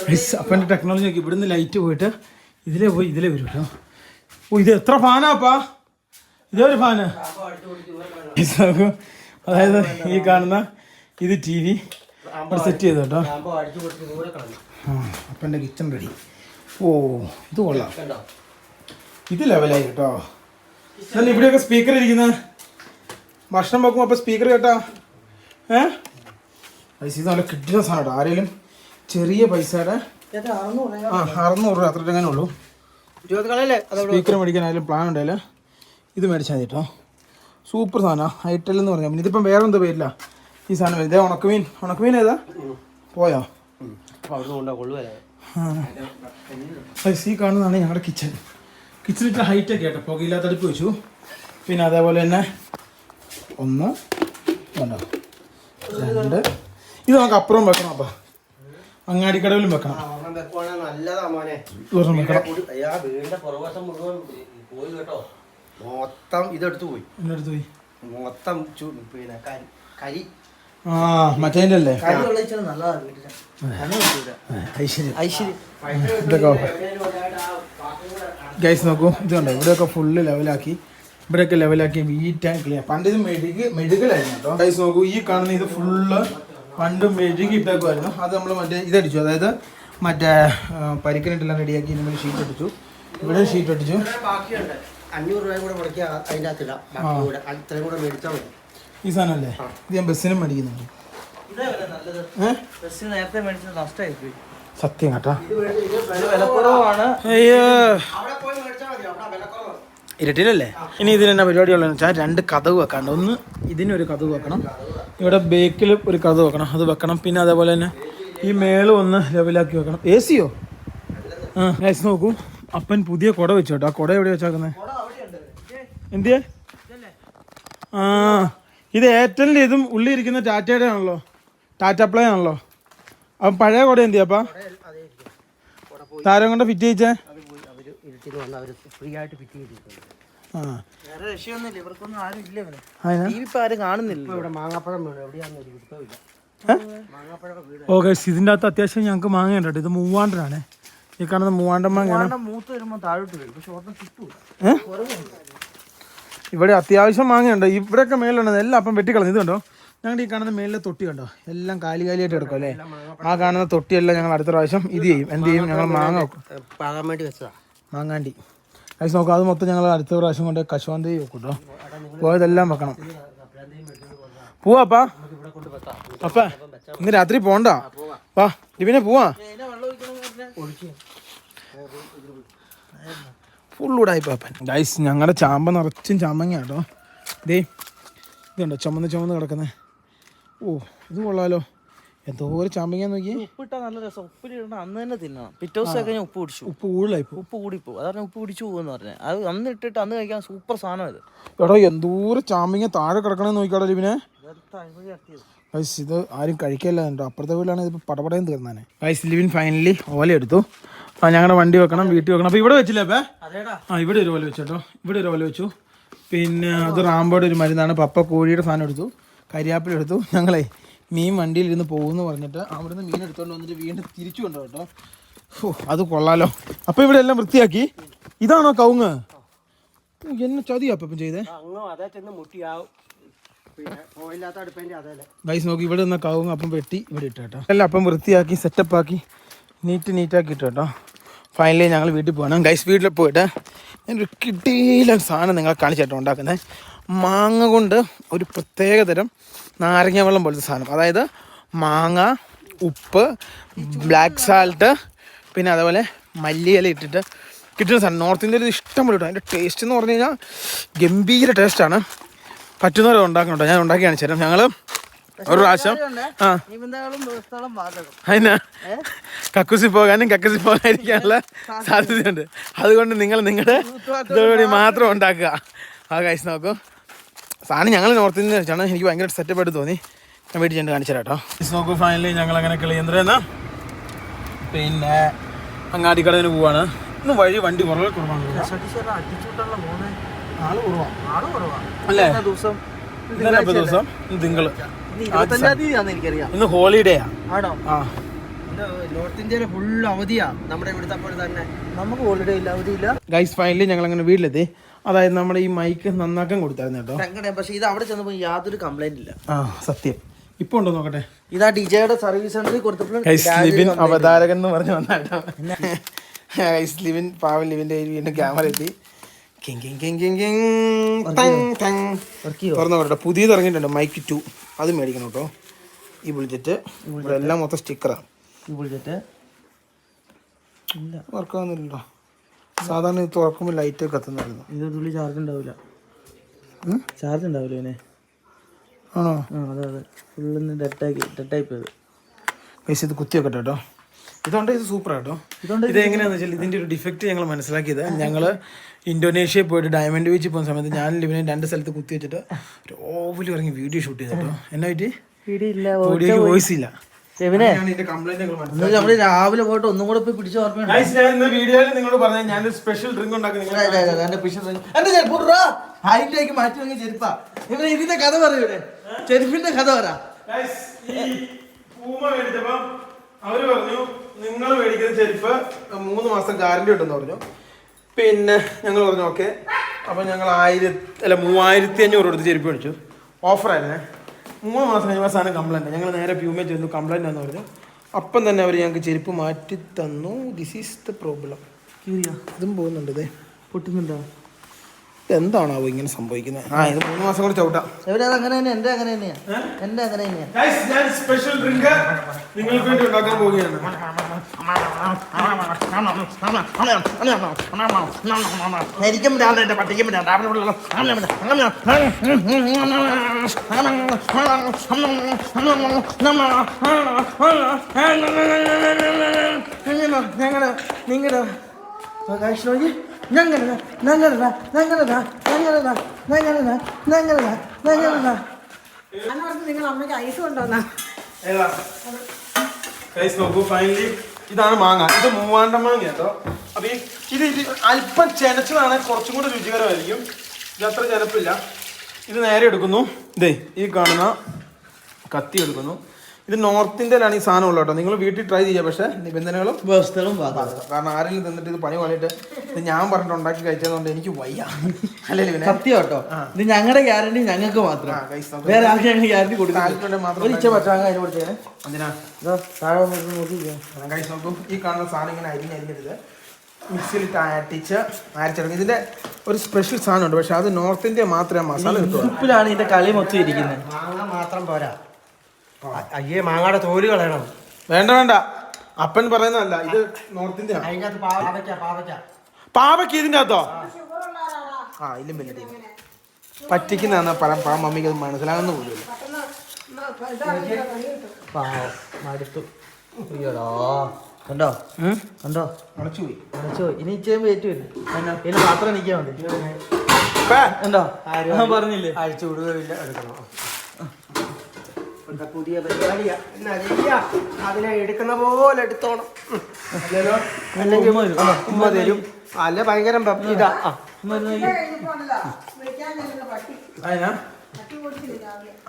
ഗൈസ്, അപ്പന്റെ ടെക്നോളജി നോക്കി ഇവിടുന്ന് ലൈറ്റ് പോയിട്ട് ഇതിലേ പോയി ഇതിലേ വരും കേട്ടോ ഓ ഇത് എത്ര ഫാനാപ്പാ ഇതേ ഒരു ഫാന്. അതായത് ഈ കാണുന്ന ഇത് ടി വി സെറ്റ് ചെയ്തു കേട്ടോ. ആ അപ്പന്റെ കിച്ചൺ റെഡി ഓ ഇത് കൊള്ളാം. ഇത് ലെവലായി കേട്ടോ. ഇവിടെയൊക്കെ സ്പീക്കർ ഇരിക്കുന്നത് ഭക്ഷണം വെക്കുമ്പോൾ അപ്പോൾ സ്പീക്കർ കേട്ടാ. പൈസ ഇത് നല്ല കിട്ടുന്ന സാധനം കേട്ടോ. ആരെങ്കിലും ചെറിയ പൈസയുടെ ആ അറുന്നൂറ് രൂപ അത്ര അങ്ങനെ ഉള്ളൂ. ഇരുപത് മേടിക്കാൻ അതവിടെ സ്പീക്കർ മേടിക്കാനായാലും പ്ലാൻ ഉണ്ടായില്ല ഇത് മേടിച്ചാൽ മതി കേട്ടോ. സൂപ്പർ സാധനം. ഐറ്റൽ എന്ന് പറഞ്ഞാൽ പിന്നെ ഇതിപ്പം വേറെ എന്താ പേരില്ല ഈ സാധനം വരും. ഇതേ ഉണക്കമീൻ. ഉണക്കമീൻ ഏതാ? പോയോ? ഈ കാണുന്നതാണ് ഞങ്ങളുടെ കിച്ചൺ കിച്ചൺ ഇത്ര ഹൈറ്റ് ഒക്കെ കേട്ടോ പുകയില്ലാത്ത അടുപ്പ് വെച്ചു. പിന്നെ അതേപോലെ തന്നെ ഒന്ന് ഉണ്ടോ രണ്ട്. ഇത് നമുക്ക് അപ്പുറം വെക്കണം അപ്പ. അങ്ങാടിക്കടവിലും വെക്കണം. ദൂരം വെക്കണം. മൊത്തം ഇതെടുത്ത് പോയി. എന്നെടുത്ത് പോയി. മൊത്തം പിന്നെ കരി ആ മറ്റേ അല്ലേ? ഇതൊക്കെ ഗൈസ് നോക്കൂ ഇതുണ്ടോ ഇവിടെയൊക്കെ ഫുള്ള് ലെവലാക്കി ഇവിടെയൊക്കെ ലെവലാക്കി വീറ്റ് ആൻഡ് ക്ലിയർ പണ്ട് ഇത് മെഴുകി മെഴുകലായിരുന്നു കേട്ടോ ഗൈസ് നോക്കൂ ഈ കാണുന്ന ഇത് ഫുള്ള് പണ്ട് മെഴുകി ഇട്ടേക്കുമായിരുന്നു അത് നമ്മൾ മറ്റേ ഇതടിച്ചു. അതായത് മറ്റേ പരിക്കനിട്ടെല്ലാം റെഡിയാക്കി ഇതിന് ഷീറ്റ് അടിച്ചു. ഇവിടെ ഷീറ്റ് അടിച്ചു. അഞ്ഞൂറ് രൂപ കൂടെ മുടക്കി അതിന്റെ അകത്തിടാം. ഇത്രയും കൂടെ. മേടിച്ചാൽ മതി. ഈ സാധനമല്ലേ ഇത് ഞാൻ ബസ്സിനും മേടിക്കുന്നുണ്ട്. സത്യം കേട്ടോ. അയ്യോ അവിടെ പോയി മേടിച്ചാൽ മതി അവിടെ വിലക്കുറവാണ് ഇരട്ടിയിലല്ലേ? ഇനി ഇതിന് എന്നാ പരിപാടിയുള്ളതെന്ന് വെച്ചാൽ രണ്ട് കഥവ് വെക്കാണ്ട് ഒന്ന് ഇതിനൊരു കഥവ് വെക്കണം. ഇവിടെ ബേക്കിൽ ഒരു കഥവ് വെക്കണം. അത് വെക്കണം. പിന്നെ അതേപോലെ തന്നെ ഈ മേളും ഒന്ന് ലെവലാക്കി വെക്കണം. എ സിയോ ആ നോക്കൂ. അപ്പൻ പുതിയ കുട വെച്ചു കേട്ടോ ആ കുട എവിടെ വെച്ചാക്കുന്നത് എന്തിയെ? ആ ഇത് എയർടെലിന്റെ ഇതും ഉള്ളി ഇരിക്കുന്ന ടാറ്റയുടെ ആണല്ലോ. ടാറ്റ പ്ലേ ആണല്ലോ. അപ്പം പഴയ കുട എന്തിയാപ്പാ താരം കൊണ്ട് ഫിറ്റ് ചെയ്യിച്ചേ? അവർ ഫ്രീ ആയിട്ട് ഫിറ്റ് ചെയ്തിരിക്കുന്നു. ആ. വേറെ രക്ഷയൊന്നുമില്ല. ഇവർക്കൊന്നും ആരും ഇല്ല ഇവന് ആരും കാണുന്നില്ല ഇവിടെ മാങ്ങാപ്പഴം വീണ്. എവിടെയാണെന്ന് ഒരു പിടുത്തമില്ല മാങ്ങാപ്പഴം വീട് ഓക്കെ ഇതിന്റെ അകത്ത് അത്യാവശ്യം ഞങ്ങൾക്ക് മാങ്ങ ഉണ്ട് ഇത് മൂവാണ്ടനാണ്. ഈ കാണുന്ന മൂവാണ്ട മാങ്ങയാണ്. ഒരെണ്ണം മൂത്ത് വരുമ്പോൾ താഴോട്ട് വരും. പക്ഷെ കിട്ടൂല. ഇവിടെ അത്യാവശ്യം മാങ്ങയുണ്ട് ഇവിടെയൊക്കെ മേലുണ്ട് എല്ലാം അപ്പം വെട്ടിക്കളഞ്ഞു. ഇത് കണ്ടോ? ഞങ്ങളുടെ ഈ കാണുന്ന മേലിലെ തൊട്ടി കണ്ടോ? എല്ലാം കാലി കാലിയായിട്ട് എടുക്കും അല്ലേ? ആ കാണുന്ന തൊട്ടിയെല്ലാം ഞങ്ങൾ അടുത്ത പ്രാവശ്യം ഇത് ചെയ്യും. എന്ത് ചെയ്യും? ഞങ്ങൾ മാങ്ങ വെക്കും. പാകാൻ വേണ്ടി വെച്ചതാ. മാങ്ങാണ്ടി. അത് നോക്കാം അത് മൊത്തം ഞങ്ങൾ അടുത്ത പ്രാവശ്യം കൊണ്ട് കശുവാന്തി വെക്കൂട്ടോ. കേട്ടോ പോയതെല്ലാം വെക്കണം. പോവാപ്പാ അപ്പ. ഇന്ന് രാത്രി പോണ്ട. വാ ഇവനെ പോവാ. ഫുള്ളൂടായി പാപ്പൻ ഗൈസ് ഞങ്ങളുടെ ചാമ്പ നിറച്ചും ചാമ്പങ്ങ കേട്ടോ ദേ ഇതുണ്ടോ ചുമന്ന് ചുമന്ന് കിടക്കുന്നത് ഓ ഇത് കൊള്ളാലോ. എന്തോ ഒരു ചാമ്പങ്ങ നോക്കി ഉപ്പിട്ടാ നല്ല രസം. ഉപ്പിലിടണം അന്ന് തന്നെ തിന്നണം. പിറ്റേ ദിവസം ഞാൻ ഉപ്പ് പിടിച്ചു ഉപ്പ് കൂടുതലായി ഉപ്പ് കൂടിപ്പോ. അതാണ് ഉപ്പ് പിടിച്ചു പോകുമെന്ന് പറഞ്ഞത് അത് അന്ന് ഇട്ടിട്ട് അന്ന് കഴിക്കാൻ സൂപ്പർ സാധനം ഇത്. എടോ എന്തോരം ചാമ്പിങ്ങ താഴെ കിടക്കണമെന്ന് നോക്കിയാടോ ലിബിനെ. ഗൈസ് ഇത് ആരും കഴിക്കല്ല കേട്ടോ അപ്പുറത്തെ വീട്ടിലാണ് ഇതിപ്പോൾ പടപടയും തീർന്നാനെ. ഗൈസ് ലിവിൻ ഫൈനലി ഓല എടുത്തു. ആ ഞങ്ങളുടെ വണ്ടി വെക്കണം വീട്ടിൽ വെക്കണം. അപ്പോൾ ഇവിടെ വെച്ചില്ലേ അപ്പേ? ആ ഇവിടെ ഒരു ഓല വെച്ചു കേട്ടോ. ഇവിടെ ഒരു ഓല വെച്ചു. പിന്നെ അത് റാമ്പോയുടെ ഒരു മരുന്നാണ്. പപ്പ കോഴിയുടെ സാധനം എടുത്തു. കരിയാപ്പിലെടുത്തു ഞങ്ങളെ മീൻ വണ്ടിയിൽ ഇരുന്ന് പോകുമെന്ന് പറഞ്ഞിട്ട് അവിടുന്ന് മീൻ എടുത്തുകൊണ്ട് വന്നിട്ട് വീണ്ടും തിരിച്ചു കൊണ്ടു കേട്ടോ. ഓ അത് കൊള്ളാലോ. അപ്പോൾ ഇവിടെ എല്ലാം വൃത്തിയാക്കി? ഇതാണോ കവുങ്ങ്? എന്നെ ചതിയാ അപ്പം ചെയ്തേ. ഗൈസ് നോക്കി ഇവിടെ നിന്ന് കവുങ്ങ് അപ്പം വെട്ടി ഇവിടെ ഇട്ട് കേട്ടോ. എല്ലാം അപ്പം വൃത്തിയാക്കി സെറ്റപ്പ് ആക്കി നീറ്റ് നീറ്റാക്കി ഇട്ട് കേട്ടോ. ഫൈനലി ഞങ്ങൾ വീട്ടിൽ പോകണം. ഗൈസ് വീട്ടിൽ പോയിട്ട് ഞാനൊരു കിട്ടിയില്ല സാധനം നിങ്ങളെ കാണിച്ചിട്ടുണ്ടാക്കുന്നത് മാങ്ങ കൊണ്ട് ഒരു പ്രത്യേക തരം നാരങ്ങ വെള്ളം പോലത്തെ സാധനം. അതായത് മാങ്ങ ഉപ്പ് ബ്ലാക്ക് സാൾട്ട് പിന്നെ അതേപോലെ മല്ലിയില ഇട്ടിട്ട് കിട്ടുന്ന സാധനം. നോർത്ത് ഇന്ത്യയിൽ ഇത് ഇഷ്ടം പോലെ കിട്ടും. അതിന്റെ ടേസ്റ്റ് എന്ന് പറഞ്ഞു കഴിഞ്ഞാൽ ഗംഭീര ടേസ്റ്റാണ് പറ്റുന്നവരെ ഉണ്ടാക്കുന്നുണ്ടോ ഞാൻ ഉണ്ടാക്കി കാണിച്ചു തരാം ഞങ്ങൾ ഒരു പ്രാവശ്യം ആ. അതിനാ കക്കുസി പോകാനും കക്കുസി പോകാതിരിക്കാനുള്ള സാധ്യതയുണ്ട്. അതുകൊണ്ട് നിങ്ങൾ നിങ്ങളുടെ [LAUGHS] ഇതോടുകൂടി മാത്രം ഉണ്ടാക്കുക. ആ കാഴ്ച നോക്കൂ. സാധനം ഞങ്ങൾ നോർത്ത് ഇന്ത്യൻ വെച്ചാണ്. എനിക്ക് ഭയങ്കര സെറ്റപ്പ് ആയിട്ട് തോന്നി. ഞാൻ വീട്ടിൽ ചെന്ന് കാണിച്ചു കേട്ടോ നോക്കൂ ഫൈനലി ഞങ്ങൾ അങ്ങനെ കിളിയന്ത്രന പിന്നെ അങ്ങാടിക്കടവിന് പോവാണ്. ഇന്ന് വഴി വണ്ടി കുറവ്. കുറവാണ് അല്ലേ? ഇന്ന ദിവസം ദിവസം? ഇന്ന് എനിക്കറിയാം. ഇന്ന് ഹോളിഡേയാ ആണോ? ആ. നോർത്ത് ഇന്ത്യയിലെ ഫുൾ അവധിയാ. നമ്മുടെ ഇവിടുത്തെ പോലെ തന്നെ. നമുക്ക് ഹോളിഡേ ഇല്ല അവധിയില്ല ഗൈസ് ഫൈനലി ഞങ്ങൾ അങ്ങനെ വീട്ടിലെത്തി. അതായത് നമ്മുടെ ഈ മൈക്ക് നന്നാക്കാൻ കൊടുത്തായിരുന്നു കേട്ടോ. അങ്ങനെ പക്ഷെ ഇത് അവിടെ ചെന്നപ്പോ യാതൊരു കംപ്ലൈന്റ് ഇല്ല. ആ സത്യം. ഇപ്പൊ ഉണ്ടോ നോക്കട്ടെ? ഇതാ ഡിജയുടെ സർവീസ് സെന്ററിൽ കൊടുത്തപ്പോഴും അവതാരകൻ എന്ന് പറഞ്ഞു വന്നാട്ടോ. ഗൈസ് ലിവിൻ പാവൻ ലിവിന്റെ വീണ്ടും ക്യാമറ എത്തി. തുറന്നു പുതിയത് ഇറങ്ങിയിട്ടുണ്ട്. മൈക്ക് ടു അത് മേടിക്കണം കേട്ടോ. ഈ വിളിച്ചിട്ട് ഇവിടെ എല്ലാം മൊത്തം സ്റ്റിക്കറാണ് ഈ വിളിച്ചിട്ട് വർക്കാവുന്നില്ലല്ലോ സാധാരണ ഇത് തുറക്കുമ്പോൾ ലൈറ്റ് കത്തുന്നായിരുന്നു ഇത് തുള്ളി ചാർജ് ഉണ്ടാവില്ല ചാർജ് ഉണ്ടാവില്ല ഇതിനെ. ആണോ? ആ അതെ അതെ. ഫുള്ള് ഡെറ്റാക്കി ഡെറ്റായി പോയത്. പൈസ ഇത് കുത്തി വെക്കട്ടെ കേട്ടോ ഇതുകൊണ്ട് ഇത് സൂപ്പർ കേട്ടോ ഇത് എങ്ങനെയാണെന്ന് വെച്ചാൽ ഇതിന്റെ ഒരു ഡിഫക്റ്റ് ഞങ്ങൾ മനസ്സിലാക്കിയത്. ഞങ്ങൾ ഇന്തോനേഷ്യയിൽ പോയിട്ട് ഡയമണ്ട് ബീച്ചിൽ പോകുന്ന സമയത്ത് ഞാൻ ലിവിനെ രണ്ട് സ്ഥലത്ത് കുത്തി വെച്ചിട്ട് ഒരു ഓവലി ഇറങ്ങി വീഡിയോ ഷൂട്ട് ചെയ്തിട്ടോ എന്നാ പറ്റി? വോയിസ് ഇല്ല. ഷെബിനെ നമ്മൾ രാവിലെ പോയിട്ട് ഒന്നും കൂടെ പോയി പിടിച്ച ഓർമ്മയുണ്ട്? വീഡിയോയിൽ നിങ്ങളോട് പറഞ്ഞു ഞാൻ സ്പെഷ്യൽ ഡ്രിങ്ക് ഹൈറ്റിലേക്ക് മാറ്റി വാങ്ങിയ ചെരുപ്പാ. ഇവരെ ഇതിന്റെ കഥ പറയൂടെ ചെരുപ്പിന്റെ കഥ പറ. പൂമ മേടിച്ചപ്പം അവർ പറഞ്ഞു നിങ്ങൾ മേടിക്കുന്ന ചെരുപ്പ് മൂന്ന് മാസം ഗ്യാരണ്ടി ഉണ്ടെന്ന് പറഞ്ഞു. പിന്നെ ഞങ്ങൾ പറഞ്ഞു ഓക്കെ. അപ്പൊ ഞങ്ങൾ ആയിരത്തി അല്ല മൂവായിരത്തി അഞ്ഞൂറ് കൊടുത്ത് ചെരുപ്പ് മേടിച്ചു. ഓഫറായിരുന്നേ മൂന്ന് മാസം കഴിഞ്ഞ സാധനം കംപ്ലൈന്റ് ഞങ്ങൾ നേരെ പ്യൂമേ ചെന്നു കംപ്ലൈന്റ് എന്ന് പറഞ്ഞു അപ്പം തന്നെ അവർ ഞങ്ങൾക്ക് ചെരുപ്പ് മാറ്റി തന്നു ദിസ് ഈസ് ദ പ്രോബ്ലം ഇതും പോകുന്നുണ്ട് ഇതേ. പൊട്ടുന്നുണ്ടോ? എന്താണാവോ ഇങ്ങനെ സംഭവിക്കുന്നത്? ആ ഇത് മൂന്ന് മാസം കൂടെ ചവിട്ടാം. എവിടെ? അങ്ങനെ തന്നെ എന്റെ അങ്ങനെ തന്നെയാ. എന്റെ അങ്ങനെ തന്നെയാ. ഞാൻ സ്പെഷ്യൽ ഡ്രിങ്ക് നിങ്ങൾക്ക് വേണ്ടി ഉണ്ടാക്കാൻ പോവുകയാണ്. എനിക്കും ഭ്രാന്ത് പട്ടിക്കും ഞങ്ങൾ നിങ്ങളുടെ ഞങ്ങളതാ ഞങ്ങളുടെ ഞങ്ങളുടെ ഞങ്ങളുടെ ഞങ്ങളുടെ ഞങ്ങളുടെ ഞങ്ങളുടെ ഞാൻ നിങ്ങൾ അമ്മയ്ക്ക് ഐസ് കൊണ്ടുവന്നാ. ഗൈസ് നോക്കൂ ഫൈനലി ഇതാണ് മാങ്ങ. ഇത് മൂവാണ്ട മാങ്ങ കേട്ടോ. അപ്പൊ ഈ ഇത് ഇത് അല്പം ചെനച്ചതാണ് കുറച്ചും കൂടെ രുചികരമായിരിക്കും. ഇത് അത്ര ചെനപ്പില്ല. ഇത് നേരെ എടുക്കുന്നു. ഇതേ ഈ കാണുന്ന കത്തി എടുക്കുന്നു. ഇത് നോർത്ത് ഇന്ത്യയിലാണ് ഈ സാധനം ഉള്ളത് കേട്ടോ. നിങ്ങൾ വീട്ടിൽ ട്രൈ ചെയ്യുക പക്ഷേ നിബന്ധനകളും വ്യവസ്ഥകളും കാരണം ആരെങ്കിലും തന്നിട്ട് ഇത് പണി പണിയിട്ട് ഇത് ഞാൻ പറഞ്ഞിട്ട് ഉണ്ടാക്കി കഴിച്ചതുകൊണ്ട് എനിക്ക് വയ്യ. അല്ലെങ്കിൽ പിന്നെ സത്യം കേട്ടോ. ഇത് ഞങ്ങളുടെ ഗ്യാരണ്ടി ഞങ്ങൾക്ക് മാത്രം. വേറെ ആർക്കും ഗ്യാരണ്ടി അതിന് നോക്കും ഈ കാണുന്ന സാധനം ഇങ്ങനെ അരിഞ്ഞ് അരിഞ്ഞിട്ട് മിക്സിയിലിട്ട് അരട്ടിച്ച് അരച്ചെടുക്കും. ഇതിന്റെ ഒരു സ്പെഷ്യൽ സാധനം ഉണ്ട് പക്ഷെ അത് നോർത്ത് ഇന്ത്യ മാത്രമേ മസാല കിട്ടുള്ളൂ. ഇതിന്റെ കളി മൊത്തം ഇരിക്കുന്നത്. മാങ്ങ മാത്രം പോരാ. അയ്യേ മാങ്ങാടെ തോൽ കളയണം. വേണ്ട വേണ്ട. അപ്പൻ പറയുന്നതല്ല ഇത് നോർത്ത് ഇന്ത്യ അതിന്റെ അകത്ത് പാവയ്ക്ക പാവയ്ക്ക. പാവയ്ക്ക് ഇതിന്റെ അകത്തോ? ആ. ഇല്ലും പിന്നെ ടീം പറ്റിക്കുന്ന പാ മമ്മിക്ക് അത് മനസ്സിലാകുന്ന പോലും. മടുത്തു. അയ്യോടാ. കണ്ടോ? കണ്ടോ? അണച്ചുപോയി അണച്ചുപോയി ഇനി ഇച്ചയും വെയിറ്റ് വരും. ഇനി മാത്രം നിൽക്കാൻ വേണ്ടി എന്തോ ആരും ഞാൻ പറഞ്ഞില്ലേ? അഴിച്ചു വിടുകയില്ല എടുക്കണം. ഇപ്പോഴത്തെ പുതിയ പരിപാടിയാ. അതിനെ എടുക്കുന്ന പോലെ എടുത്തോണം. അല്ലെങ്കിൽ ഉമ്മ തരും അല്ല ഭയങ്കര ഇതാ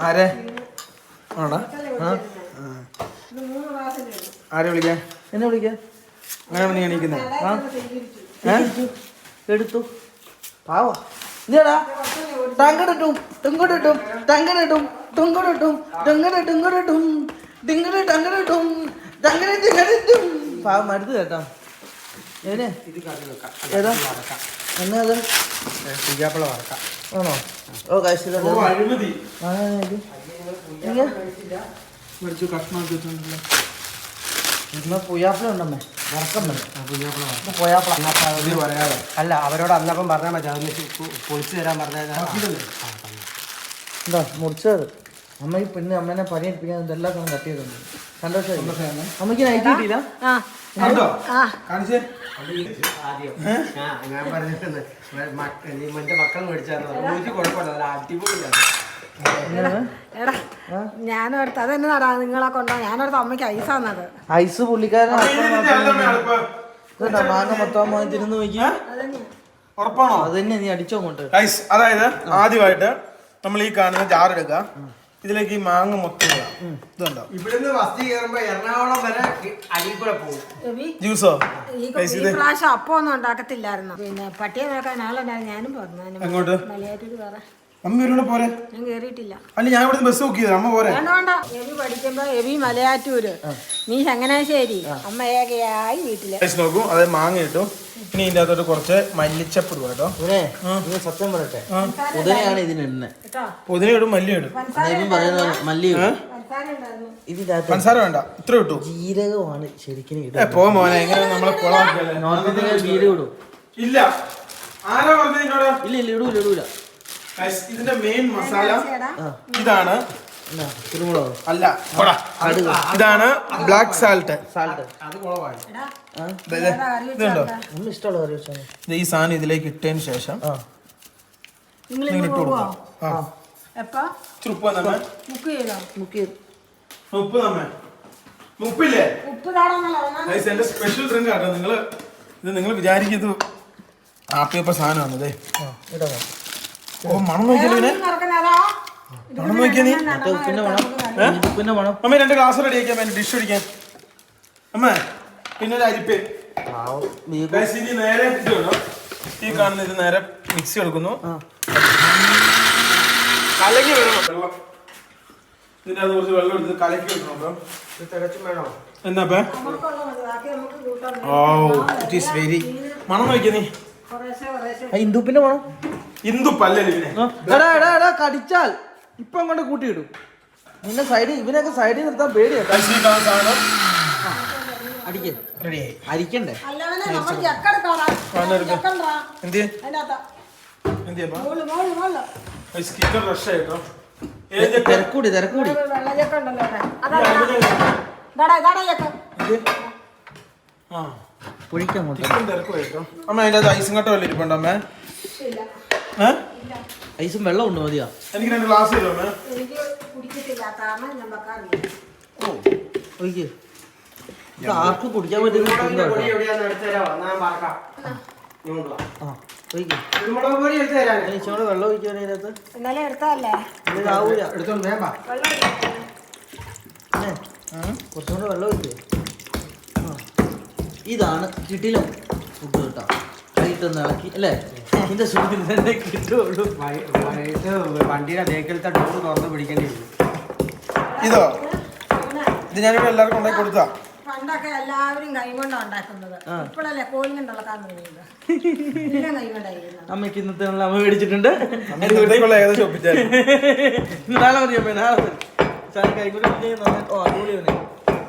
ആരെ? ആണോ? ആരെ വിളിക്കാൻ? എന്നെ വിളിക്കാൻ? അങ്ങനെ നീ എണീക്കുന്നത് എടുത്തു. പാവാ പാവ. ഇതേടാ. തങ്കടിട്ടും തുങ്കടിട്ടും തങ്കടിട്ടും പാവം കേട്ടോ. ഏതാ? എന്നാ അത്? വറക്കാം. ആണോ? ഓ ഉണ്ടമ്മേ. വറക്കം പറയാതെ. അല്ല അവരോട് അന്നപ്പം പറഞ്ഞാൽ മതി. അതിന് പൊളിച്ചു തരാൻ പറഞ്ഞാൽ എന്താ മുറിച്ചത്. അമ്മയ്ക്ക് പിന്നെ അമ്മനെ പണിയെടുപ്പിക്കാൻ ഇതെല്ലാം കൊണ്ട് കത്തിയതുണ്ട് ചെയ്തിട്ടുണ്ട് സന്തോഷമായി. അമ്മയ്ക്ക് നൈറ്റ് കിട്ടിയില്ല? ആ. കണ്ടോ? കാണിച്ചേ? ആദ്യം. ഞാൻ പറഞ്ഞിട്ടുണ്ട്. മക്കൾ കുഴപ്പമില്ല. അടിപൊളിയാണ്. എടാ ഞാനോർത്ത് അതെന്നാടാ നിങ്ങളെ കൊണ്ടോ? ഞാനോർത്ത് അമ്മയ്ക്ക് ഐസാന്നത് ഐസ് പുള്ളിക്കാരൻ മാങ്ങ മൊത്തം നോക്കി. ഉറപ്പാണോ? അത് തന്നെ നീ അടിച്ചോ ഐസ് അതായത് ആദ്യമായിട്ട് നമ്മൾ ഈ കാണുന്ന ജാർ എടുക്കുക. ഇതിലേക്ക് ഈ മാങ്ങ മൊത്തം ഇതുണ്ടോ? ഇവിടുന്ന് ബസ് കയറുമ്പോ എറണാകുളം വരെ അടിയിൽ കൂടെ പോകും. ജ്യൂസോ? ഈ ഈ പ്രാവശ്യം അപ്പം ഒന്നും ഉണ്ടാക്കത്തില്ലായിരുന്നു. പിന്നെ പട്ടിയെ നോക്കാൻ ആളുണ്ടായിരുന്നു. ഞാനും പറഞ്ഞു അങ്ങോട്ട് മലയാറ്റൂര് വേറെ അമ്മ ഇവരോട് പോരെ. ഞാൻ കേറിയിട്ടില്ല. അല്ല ഞാൻ ഇവിടുന്ന് ബസ് ബുക്ക് ചെയ്തത്. അമ്മ പോരെ. വേണ്ട വേണ്ട. എബി പഠിക്കുമ്പോ എബി മലയാറ്റൂര്. നീ ചങ്ങനാശ്ശേരി. അമ്മ ഏകയായി വീട്ടിൽ. നോക്കൂ. അത് മാങ്ങ ഇട്ടു. ഇനി ഇതിന്റെ അകത്തോട്ട് കുറച്ച് മല്ലിച്ചപ്പ് ഇടുക കേട്ടോ. സത്യം പറയട്ടെ. പുതിനയാണ് ഇതിന് എണ്ണ കേട്ടോ? പുതിന ഇടും മല്ലി ഇടും. പറയുന്ന മല്ലി പഞ്ചസാര വേണ്ട. ഇത്ര ഇട്ടു. ജീരകമാണ് ശരിക്കും പോ മോനെ. എങ്ങനെ നമ്മളെ കുളം ഇല്ല. ആരാ പറഞ്ഞത് ഇല്ല ഇല്ല ഇടൂല ഇടൂല. ഇതിന്റെ മെയിൻ മസാല ഇതാണ്. കുരുമുളക്. അല്ല ഇതാണ് ബ്ലാക്ക് സാൾട്ട് സാൾട്ട് ഈ സാധനം ഇതിലേക്ക് ഇട്ടതിന് ശേഷം ഉപ്പില്ലേ? എന്റെ സ്പെഷ്യൽ ഡ്രിങ്ക് ആട്ടോ. നിങ്ങൾ ഇത് നിങ്ങൾ വിചാരിക്കുന്നത് ആപ്പിയപ്പ സാധനമാണ് ഇതേ ഇടാ ഓ മണം നോക്കിയാലോ ഇവനെ? മണം നോക്കിയാ നീ പിന്നെ വേണം. പിന്നെ വേണം. അമ്മ രണ്ട് ഗ്ലാസ് റെഡി ആക്കിയാൽ വേണ്ടി ഡിഷ് അടിക്കാൻ അമ്മ പിന്നെ ഒരു അരിപ്പ്. ഇനി നേരെ ഈ കാണുന്ന ഇത് നേരെ മിക്സി എടുക്കുന്നു കലക്കി വേണം. വെള്ളം ഇതിന്റെ അത് കുറച്ച് വെള്ളം എടുത്ത് കലക്കി വെക്കണം അപ്പം. ഇത് തികച്ചും വേണോ? എന്നാ ഓ ഇറ്റ് ഈസ് വെരി മണം നോക്കിയാ നീ. ഇന്ദുപ്പിന്റെ വേണം. ഇന്ദു പല്ലലിനെ എടാ എടാ എടാ കടിച്ചാൽ. ഇപ്പൊ അങ്ങോട്ട് കൂട്ടിയിടും. നിന്നെ സൈഡിൽ ഇവനൊക്കെ സൈഡിൽ നിർത്താൻ പേടിയാ ഗൈസ് ഈ കാണുന്ന സാധനം അടിക്കേ അരിക്കണ്ടേ? തിരക്കൂടി തിരക്കൂടി. പൊഴിക്കാൻ അമ്മ അതിന്റെ അത് ഐസും കട്ട വല്ല ഇരിപ്പുണ്ടോ അമ്മ? ഐസും വെള്ളം ഉണ്ട് മതിയാ? എനിക്ക് രണ്ട് ഗ്ലാസ് ആർക്കും കുടിക്കാൻ പറ്റുന്ന വെള്ളം ഒഴിക്കാൻ അതിനകത്ത് ഇന്നലെ എടുത്തോണ്ട് വെള്ളം ഒഴിക്കേ. ഇതാണ് കിട്ടിലും ഫുഡ് കിട്ടാം. കൈട്ടൊന്ന് ഇളക്കി അല്ലേ? ഇതിന്റെ സുഖത്തിൽ തന്നെ കിട്ടുള്ളൂ വൈ- വൈകിട്ട് വണ്ടിയുടെ ബേക്കിലത്തെ ഡോറ് തുറന്ന് പിടിക്കേണ്ടി വരും. ഇതോ? ഇത് ഞാനിവിടെ എല്ലാവർക്കും ഉണ്ടാക്കി കൊടുത്താ? പണ്ടൊക്കെ എല്ലാവരും കൈ കൊണ്ടാ ഉണ്ടാക്കുന്നത് ഇപ്പോഴല്ലേ കോഴി കൊണ്ടുള്ളക്കാൻ എല്ലാം കൈ അമ്മയ്ക്ക് ഇന്നത്തെ ഉള്ള അമ്മ മേടിച്ചിട്ടുണ്ട്. ഏകദേശം ഒപ്പിച്ചായിരുന്നു നാളെ മതി അമ്മ നാളെ മതി. സാറ് കൈകൂടി ഓ അടിപൊളി തന്നെ.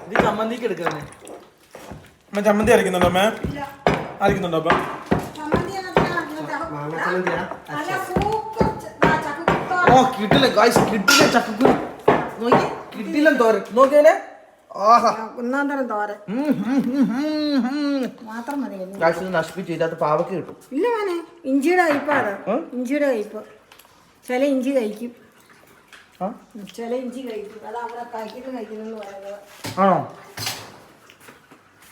ഇത് ചമ്മന്തിക്ക് എടുക്കാന്നെ അമ്മ ചമ്മന്തി അരക്കുന്നുണ്ടോ അമ്മ? അരക്കുന്നുണ്ടോ അപ്പം ചമ്മന്തി എന്നൊക്കെ ഇങ്ങനത്തെ മാങ്ങച്ചമ്മന്തി തരാം. നല്ല സൂപ്പർ ച- ദാ ചക്കക്കുത്തോ. ഓ കിട്ടില്ല ഗായ്സ് കിട്ടില്ല ചക്കക്കുരു. നോക്കി കിട്ടില്ല തോരൻ. നോക്കിയനെ ആഹാ. ഒന്നാം തരം തോരൻ മാത്രം മതി. ഗായ്സ് ഇത് നശിപ്പിച്ചു. ഇതിനകത്ത് പാവയ്ക്ക് കിട്ടും. ഇല്ല മോനെ ഇഞ്ചിയുടെ കഴിപ്പാണ് ഇഞ്ചിയുടെ കഴിപ്പ് ചില ഇഞ്ചി കഴിക്കും. ആ? ചില ഇഞ്ചി കഴിക്കും. അത് അവിടെ കഴിക്കുന്നു കഴിക്കുന്നു പറയുന്നത്. ആണോ?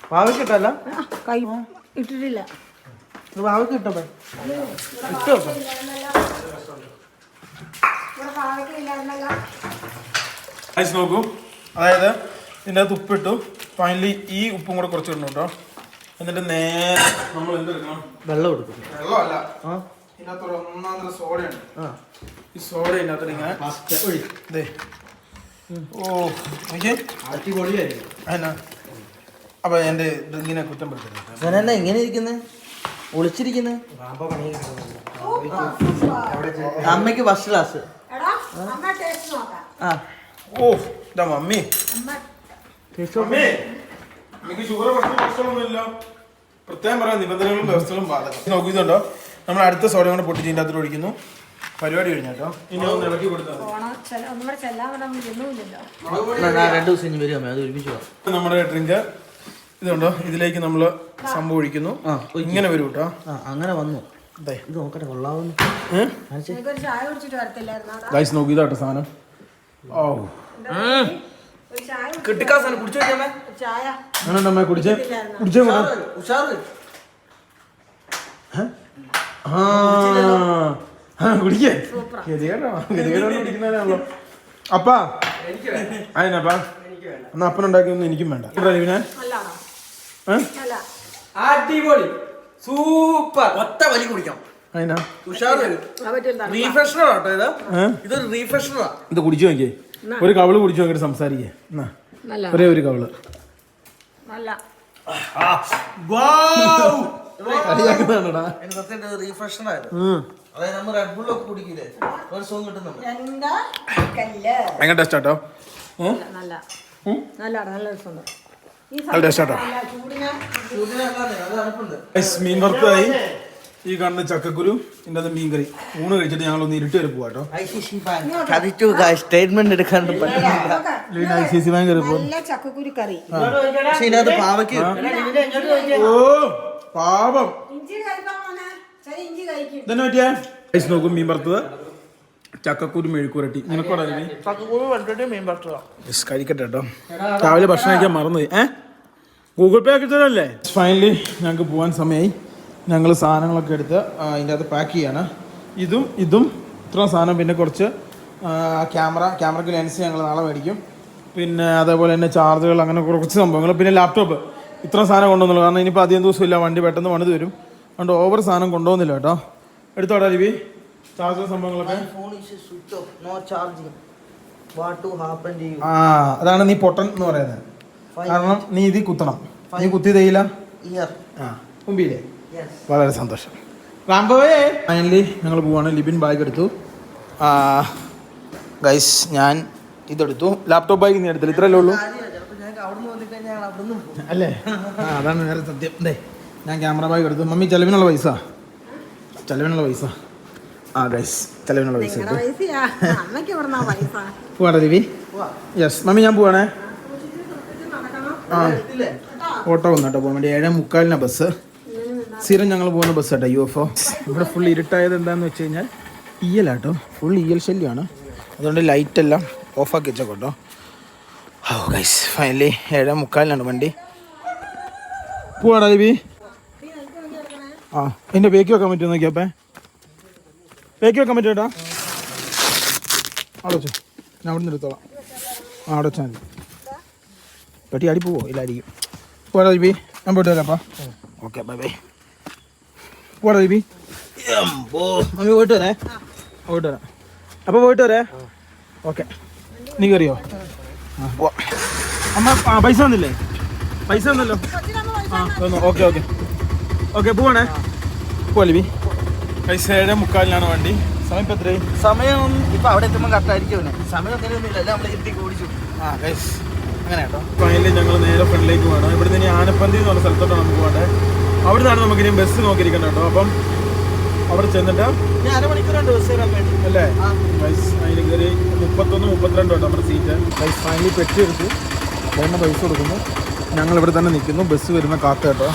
പാവയ്ക്ക് കിട്ടല്ല കൈ ഇട്ടിട്ടില്ല. കിട്ടപ്പേ ഐസ് നോക്കൂ. അതായത് ഇതിന്റെ അകത്ത് ഉപ്പിട്ടു ഫൈനലി ഈ ഉപ്പും കൂടെ കുറച്ച് ഇടണം കേട്ടോ. എന്നിട്ട് നേരെ നമ്മൾ എന്തെടുക്കണം? വെള്ളം എടുക്കും. വെള്ളമല്ല. ആ? ഇതിനകത്ത് ഒരു ഒന്നാം തരം സോഡയുണ്ട് ഈ സോഡ ഇതിനകത്ത് ഇങ്ങനെ ദേ. ഓ നോക്കിയേ. അടിപൊളിയായിരിക്കും. എന്നാ അപ്പൊ എന്റെ ഡ്രിങ്കിനെ കുറ്റം പെടുത്തരുത്. ഇങ്ങനെ ഇരിക്കുന്നത് ഒളിച്ചിരിക്കുന്നത് അമ്മയ്ക്ക് ഫസ്റ്റ് ക്ലാസ് എടാ അമ്മ ടേസ്റ്റ് നോക്കാം. ആ. ഓ ഇതാ മമ്മി. എനിക്ക് ഷുഗർ പ്രശ്നം പ്രശ്നമൊന്നുമില്ല. പ്രത്യേകം പറയാം നിബന്ധനകളും വ്യവസ്ഥകളും ബാധകം നോക്കിയിട്ടുണ്ടോ നമ്മൾ അടുത്ത സോഡ കൊണ്ട് പൊട്ടിച്ച് ഇതിന്റെ ഒഴിക്കുന്നു. പരിപാടി കഴിഞ്ഞാട്ടോ ഇനി ഒന്ന് ഇളക്കി കൊടുത്താൽ രണ്ട് ദിവസം ഇനി വരും അമ്മ. അത് ഒരുമിച്ച് നമ്മുടെ ഡ്രിങ്ക് ഇതുണ്ടോ? ഇതിലേക്ക് നമ്മൾ സംഭവം ഒഴിക്കുന്നു. ഇങ്ങനെ വരും കേട്ടോ അങ്ങനെ വന്നു. ദേ. ഇത് നോക്കട്ടെ കൊള്ളാവുന്നു. നോക്കൂ ഇതാട്ടോ സാധനം. ഓ കിട്ടിക്കാ സാധനം. കുടിച്ചു അങ്ങനെ കുടിച്ചേ? കുടിക്കേ. അപ്പാ. അതിനപ്പാ എന്നാ അപ്പനുണ്ടാക്കിയൊന്നും എനിക്കും വേണ്ട. ഇവിടെ അടിപൊളി. സൂപ്പർ. ഒറ്റ വലി കുടിക്കാം അതിനാ? കേട്ടോ ഇത്? ഇതൊരു ഇത് കുടിച്ചു നോക്കിയേ. ഒരു കവൾ കുടിച്ചു നോക്കിട്ട് സംസാരിക്കേ. നല്ല. ഒരേ ഒരു കവൾ. എങ്ങനെ ടേസ്റ്റ് ആട്ടോ? നല്ല നല്ല. നല്ല രസമുണ്ട് മീൻ വറുത്തതായി. ഈ കാണുന്ന ചക്കക്കുരു ഇതിന്റെ അത് മീൻ കറി ഊണ് കഴിച്ചിട്ട് ഞങ്ങൾ ഒന്ന് ഇരുട്ട് വരെ പോവാട്ടോ. ചതിച്ചു സ്റ്റേറ്റ്മെന്റ് എടുക്കാൻ ഐ സി സി ബാങ്ക് കയറി പോകും ചക്കക്കുരു കറി. പക്ഷെ ഇതിനകത്ത് പാവയ്ക്ക് ഓ ഇതന്നെ പറ്റിയ? ഐസ് നോക്കും മീൻ വറുത്തത്. ചക്കക്കുരു മെഴുക്കുരട്ടി നിനക്കോടാ ചക്കക്കുരു മീൻ കഴിക്കട്ടെ കേട്ടോ. രാവിലെ ഭക്ഷണം കഴിക്കാൻ മറന്നുപോയി. ഏ? ഗൂഗിൾ പേ ആക്കി തരല്ലേ ഫൈനലി ഞങ്ങൾക്ക് പോകാൻ സമയമായി ഞങ്ങൾ സാധനങ്ങളൊക്കെ എടുത്ത് അതിന്റെ അകത്ത് പാക്ക് ചെയ്യാണ്. ഇതും ഇതും ഇത്ര സാധനം. പിന്നെ കുറച്ച് ക്യാമറ ക്യാമറയ്ക്ക് ലെൻസ് ഞങ്ങൾ നാളെ മേടിക്കും. പിന്നെ അതേപോലെ തന്നെ ചാർജുകൾ അങ്ങനെ കുറച്ച് സംഭവങ്ങൾ പിന്നെ ലാപ്ടോപ്പ് ഇത്ര സാധനം കൊണ്ടുവന്നുള്ളൂ. കാരണം ഇനിയിപ്പോൾ അധികം ദിവസമില്ല വണ്ടി പെട്ടെന്ന് പണിത് വരും. അതുകൊണ്ട് ഓവർ സാധനം കൊണ്ടുപോകുന്നില്ല കേട്ടോ. എടുത്തോടാ രവി ചാർജർ സംഭവങ്ങളൊക്കെ? Phone switch off no charging what to happen to you ആ അതാണ് നീ പൊട്ടൻ എന്ന് പറയുന്നത്. കാരണം നീ ഇതി കുത്തണം. നീ കുത്തി തയ്യില്ല ഇയർ ആ. വളരെ സന്തോഷം. റാംബോയെ? ഫൈനലി ഞങ്ങൾ പോവാണ്. ലിബിൻ ബാഗ് എടുത്തു. ഗൈസ് ഞാൻ ഇതെടുത്തു. ലാപ്ടോപ്പ് ബാഗ് നീ എടുത്തില്ല. ഇത്രയല്ലേ ഉള്ളൂ. അല്ലേ? ആ അതാണ് നേരെ സത്യം. ദേ ഞാൻ ക്യാമറ ബാഗ് എടുത്തു. മമ്മി ചെലവിനുള്ള പൈസ? ചെലവിനുള്ള പൈസ. ആ ഗൈസ് ചെലവിനുള്ള പൈസ നിങ്ങളുടെ ദിവി യെസ് മമ്മി ഞാൻ പോവാണേ. ആ. ഓട്ടോ വന്നു കേട്ടോ പോകാൻ വേണ്ടി. ഏഴേ മുക്കാലിന ബസ്. സ്ഥിരം ഞങ്ങൾ പോകുന്ന ബസ് കേട്ടോ യു എഫ് ഒ ഇവിടെ ഫുൾ ഇരുട്ടായത് എന്താണെന്ന് വെച്ച് കഴിഞ്ഞാൽ ഇയലാട്ടോ ഫുൾ ഇയൽ ശല്യമാണ് അതുകൊണ്ട് ലൈറ്റ് എല്ലാം ഓഫാക്കി വെച്ചോ കേട്ടോ ഓ ഗൈസ് ഫൈനലി ഏഴേ മുക്കാലിനാണ് വണ്ടി. പോവാടാ ലിബി ആ എന്റെ ബേക്ക് വെക്കാൻ പറ്റുമോ നോക്കിയപ്പേ ബേക്ക് വെക്കാൻ പറ്റുമോ കേട്ടോ അവിടെ ഞാൻ അവിടെ നിന്ന് എടുത്തോളാം. ആ പെട്ടി അടി പോവോ ഇല്ലായിരിക്കും പോടാ ദീപി ഞാൻ പോയിട്ട് വരാപ്പാ ഓക്കെ ബൈ ബൈ പോടാ ദീപി മമ്മി പോയിട്ട് വരേ പോയിട്ട് വരാം അപ്പോൾ പോയിട്ട് വരേ ഓക്കെ നീ കയറിയോ ആ പോവാ അമ്മ ആ പൈസ തന്നില്ലേ പൈസ തന്നല്ലോ ആ തന്നു ഓക്കെ ഓക്കെ ഓക്കെ പോവാണേ പോവാ ലിബി പൈസ ഏഴ് മുക്കാലിനാണ് വണ്ടി സമയം ഇപ്പം എത്രയും സമയം ഇപ്പൊ അവിടെ എത്തുമ്പോൾ കറക്റ്റായിരിക്കും സമയം അങ്ങനെയൊന്നുമില്ല എല്ലാം നമ്മൾ ഇരുത്തി ഓടിച്ചു ആ ഗൈസ് അങ്ങനെ കേട്ടോ ഫൈനലി ഞങ്ങൾ നേരെ ഫ്രണ്ടിലേക്ക് പോകണം ഇവിടെ ഇനി ആനപ്പന്തി എന്ന് പറഞ്ഞ സ്ഥലത്തോട്ടാണ് നമുക്ക് പോകണ്ടേ അവിടെ നിന്നാണ് നമുക്ക് ഇനി ബസ് നോക്കിയിരിക്കണം കേട്ടോ. അപ്പം അവിടെ ചെന്നിട്ട് അല്ലേ? അതിന് കയറി മുപ്പത്തൊന്ന് മുപ്പത്തിരണ്ട് കേട്ടോ നമ്മുടെ സീറ്റ് ബൈസ് ഫൈനലി പെട്ടി എടുത്തു. വേണ്ട പൈസ കൊടുക്കുന്നു. ഞങ്ങൾ ഇവിടെ തന്നെ നിൽക്കുന്നു. ബസ് വരുന്ന കാത്ത കേട്ടോ.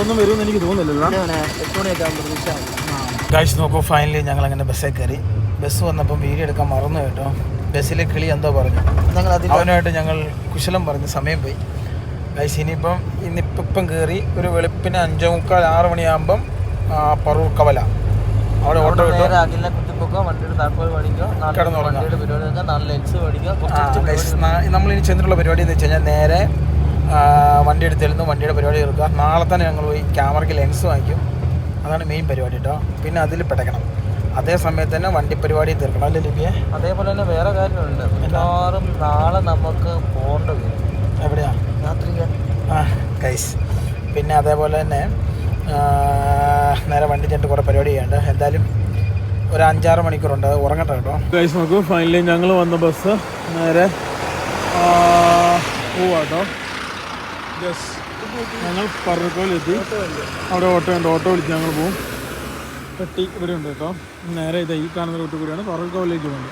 ഒന്നും വരുമെന്ന് എനിക്ക് തോന്നുന്നില്ലല്ലോ. ഗൈസ് നോക്കൂ ഫൈനലി ഞങ്ങൾ അങ്ങനെ ബസ്സിൽ കയറി. ബസ് വന്നപ്പം വീഡിയോ എടുക്കാൻ മറന്നു കേട്ടോ. ബസ്സിലെ കിളി എന്തോ പറഞ്ഞു. ഞങ്ങൾ അതിൽ അവനുമായിട്ട് ഞങ്ങൾ കുശലം പറഞ്ഞ്. സമയം പോയി. ഗൈസ് ഇനിയിപ്പം ഇന്നിപ്പം ഇപ്പം കയറി ഒരു വെളുപ്പിന് അഞ്ചേ മുക്കാൽ ആറ് മണിയാകുമ്പം പറൂർ കവല. അവിടെ ഓട്ടോ നമ്മളിനി ചെന്നിട്ടുള്ള പരിപാടി എന്ന് വെച്ച് കഴിഞ്ഞാൽ നേരെ വണ്ടി എടുത്തിരുന്നു വണ്ടിയുടെ പരിപാടി തീർക്കുക. നാളെ തന്നെ ഞങ്ങൾ പോയി ക്യാമറയ്ക്ക് ലെൻസ് വാങ്ങിക്കും. അതാണ് മെയിൻ പരിപാടി കേട്ടോ പിന്നെ അതിൽ പിടയ്ക്കണം അതേ സമയത്ത് തന്നെ വണ്ടി പരിപാടി തീർക്കണം അല്ലേ ലിപിയെ അതേപോലെ തന്നെ വേറെ കാര്യമുണ്ട് എല്ലാവരും നാളെ നമുക്ക് പോകേണ്ട വരും. എവിടെയാ? രാത്രി ആ കൈസ് പിന്നെ അതേപോലെ തന്നെ നേരെ വണ്ടി ചെന്നിട്ട് കുറേ പരിപാടി ചെയ്യണ്ട. എന്തായാലും ഒരു അഞ്ചാറ് മണിക്കൂറുണ്ട്. അത് ഉറങ്ങട്ടെ കേട്ടോ. ഗൈസ് നോക്കൂ. ഫൈനലി ഞങ്ങൾ വന്ന ബസ് നേരെ പോവാട്ടോ ഞങ്ങൾ പറഞ്ഞപ്പോലെത്തി അവിടെ ഓട്ടോ ഉണ്ട്. ഓട്ടോ വിളിച്ച് ഞങ്ങൾ പോവും. പെട്ടി ഇവിടെ ഉണ്ട് കേട്ടോ. നേരെ ഇത് ഈ കാണുന്ന റൂട്ട് കൂടിയാണ്. പറക്കോലിലേക്ക് പോകുന്നത്